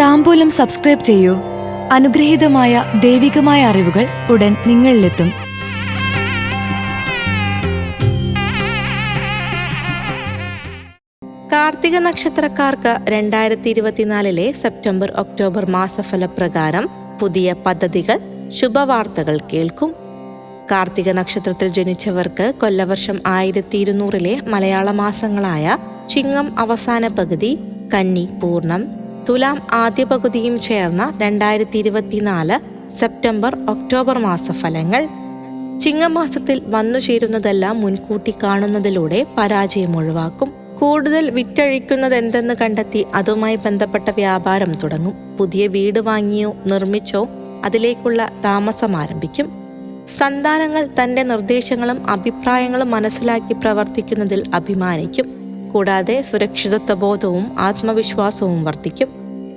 താമ്പൂലം subscribe ചെയ്യൂ. അനുഗ്രഹീതമായ ദൈവികമായ അറിവുകൾ ഉടൻ നിങ്ങളിലെത്തും. കാർത്തിക നക്ഷത്രക്കാർക്ക് രണ്ടായിരത്തി ഇരുപത്തിനാലിലെ സെപ്റ്റംബർ ഒക്ടോബർ മാസഫലപ്രകാരം പുതിയ പദ്ധതികൾ ശുഭവാർത്തകൾ കേൾക്കും. കാർത്തിക നക്ഷത്രത്തിൽ ജനിച്ചവർക്ക് കൊല്ലവർഷം ആയിരത്തി ഇരുന്നൂറിലെ മലയാള മാസങ്ങളായ ചിങ്ങം അവസാന പകുതി കന്നി പൂർണം തുലാം ആദ്യ പകുതിയും ചേർന്ന രണ്ടായിരത്തി ഇരുപത്തിനാല് സെപ്റ്റംബർ ഒക്ടോബർ മാസഫലങ്ങൾ. ചിങ്ങമാസത്തിൽ വന്നു ചേരുന്നതെല്ലാം മുൻകൂട്ടി കാണുന്നതിലൂടെ പരാജയം ഒഴിവാക്കും. കൂടുതൽ വിറ്റഴിക്കുന്നത് എന്തെന്ന് കണ്ടെത്തി അതുമായി ബന്ധപ്പെട്ട വ്യാപാരം തുടങ്ങും. പുതിയ വീട് വാങ്ങിയോ നിർമ്മിച്ചോ അതിലേക്കുള്ള താമസം ആരംഭിക്കും. സന്താനങ്ങൾ തന്റെ നിർദ്ദേശങ്ങളും അഭിപ്രായങ്ങളും മനസ്സിലാക്കി പ്രവർത്തിക്കുന്നതിൽ അഭിമാനിക്കും. കൂടാതെ സുരക്ഷിതത്വ ബോധവും ആത്മവിശ്വാസവും വർദ്ധിക്കും.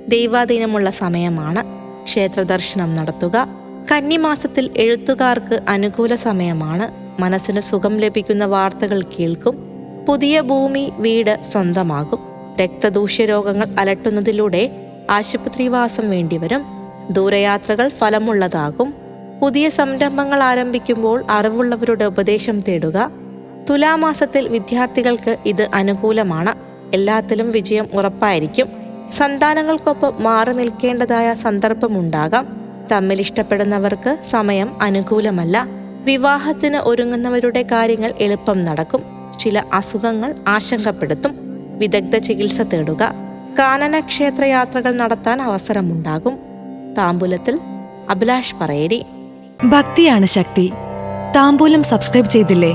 ദൈവാധീനമുള്ള സമയമാണ് ക്ഷേത്ര ദർശനം നടത്തുക. കന്നിമാസത്തിൽ എഴുത്തുകാർക്ക് അനുകൂല സമയമാണ് മനസ്സിന് സുഖം ലഭിക്കുന്ന വാർത്തകൾ കേൾക്കും. പുതിയ ഭൂമി വീട് സ്വന്തമാകും. രക്തദൂഷ്യ രോഗങ്ങൾ അലട്ടുന്നതിലൂടെ ആശുപത്രിവാസം വേണ്ടിവരും. ദൂരയാത്രകൾ ഫലമുള്ളതാകും. പുതിയ സംരംഭങ്ങൾ ആരംഭിക്കുമ്പോൾ അറിവുള്ളവരുടെ ഉപദേശം തേടുക. തുലാമാസത്തിൽ വിദ്യാർത്ഥികൾക്ക് ഇത് അനുകൂലമാണ്. എല്ലാത്തിലും വിജയം ഉറപ്പായിരിക്കും. സന്താനങ്ങൾക്കൊപ്പം മാറി നിൽക്കേണ്ടതായ സന്ദർഭമുണ്ടാകാം. തമ്മിൽ ഇഷ്ടപ്പെടുന്നവർക്ക് സമയം അനുകൂലമല്ല. വിവാഹത്തിന് ഒരുങ്ങുന്നവരുടെ കാര്യങ്ങൾ എളുപ്പം നടക്കും. ചില അസുഖങ്ങൾ ആശങ്കപ്പെടുത്തും. വിദഗ്ധ ചികിത്സ തേടുക. കാനന ക്ഷേത്ര യാത്രകൾ നടത്താൻ അവസരമുണ്ടാകും. താമ്പൂലത്തിൽ അഭിലാഷ് പറയേരി. ഭക്തിയാണ് ശക്തി. താമ്പൂലം സബ്സ്ക്രൈബ് ചെയ്തില്ലേ?